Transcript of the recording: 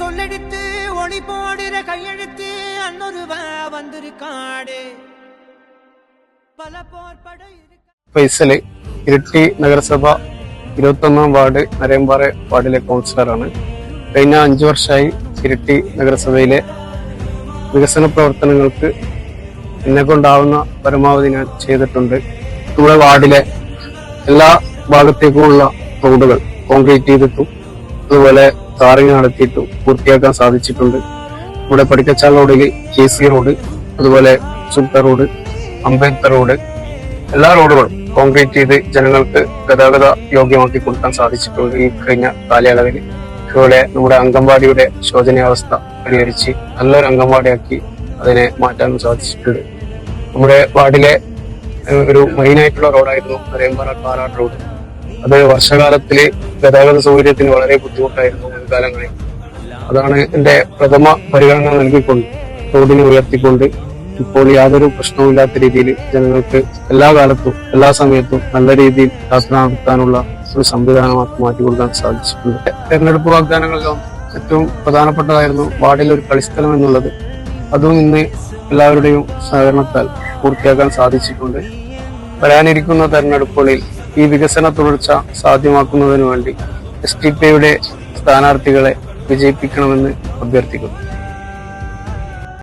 சொல்லெடுத்து ஒளி போடுற கையெழுத்து அன்னொருவ வந்திருக்காடு பல போர்பட இருக்க ഫൈസല് ഇരിട്ടി നഗരസഭ ഇരുപത്തൊന്നാം വാർഡ് നരയമ്പാറ വാർഡിലെ കൗൺസിലറാണ് കഴിഞ്ഞ അഞ്ചു വർഷമായി ഇരിട്ടി നഗരസഭയിലെ വികസന പ്രവർത്തനങ്ങൾക്ക് എന്നെ കൊണ്ടാവുന്ന പരമാവധി ഞാൻ ചെയ്തിട്ടുണ്ട് നമ്മുടെ വാർഡിലെ എല്ലാ ഭാഗത്തേക്കുമുള്ള റോഡുകൾ കോൺക്രീറ്റ് ചെയ്തിട്ടും അതുപോലെ ടാറിങ് നടത്തിയിട്ടും പൂർത്തിയാക്കാൻ സാധിച്ചിട്ടുണ്ട്. ഇവിടെ പഠിക്കച്ചാൽ റോഡിൽ കെ സി റോഡ് അതുപോലെ സുൽത്ത റോഡ് അംബേദ്കർ റോഡ് എല്ലാ റോഡുകളും കോൺക്രീറ്റ് ചെയ്ത് ജനങ്ങൾക്ക് ഗതാഗത യോഗ്യമാക്കി കൊടുക്കാൻ സാധിച്ചിട്ടുണ്ട് ഈ കഴിഞ്ഞ കാലയളവിൽ. അതുപോലെ നമ്മുടെ അംഗൻവാടിയുടെ ശോചനീയാവസ്ഥ പരിഹരിച്ച് നല്ലൊരു അംഗൻവാടിയാക്കി അതിനെ മാറ്റാനും സാധിച്ചിട്ടുണ്ട്. നമ്മുടെ വാർഡിലെ ഒരു മെയിനായിട്ടുള്ള റോഡായിരുന്നു നരേമ്പാറ പാറാട് റോഡ്. അത് വർഷകാലത്തിൽ ഗതാഗത സൗകര്യത്തിന് വളരെ ബുദ്ധിമുട്ടായിരുന്നു മുൻകാലങ്ങളിൽ. അതാണ് എന്റെ പ്രഥമ പരിഗണന നൽകിക്കൊണ്ട് റോഡിനെ ഉയർത്തിക്കൊണ്ട് ഇപ്പോൾ യാതൊരു പ്രശ്നവുമില്ലാത്ത രീതിയിൽ ജനങ്ങൾക്ക് എല്ലാ കാലത്തും എല്ലാ സമയത്തും നല്ല രീതിയിൽ യാത്ര നടത്താനുള്ള ഒരു സംവിധാനമാക്കി മാറ്റി കൊടുക്കാൻ സാധിച്ചിട്ടുണ്ട്. തെരഞ്ഞെടുപ്പ് വാഗ്ദാനങ്ങളിലും ഏറ്റവും പ്രധാനപ്പെട്ടതായിരുന്നു വാർഡിൽ ഒരു കളിസ്ഥലം എന്നുള്ളത്. അതും ഇന്ന് എല്ലാവരുടെയും സഹകരണത്താൽ പൂർത്തിയാക്കാൻ സാധിച്ചിട്ടുണ്ട്. വരാനിരിക്കുന്ന തെരഞ്ഞെടുപ്പുകളിൽ ഈ വികസന തുടർച്ച സാധ്യമാക്കുന്നതിനു വേണ്ടി എസ് ടി പിയുടെ സ്ഥാനാർത്ഥികളെ വിജയിപ്പിക്കണമെന്ന് അഭ്യർത്ഥിക്കുന്നു.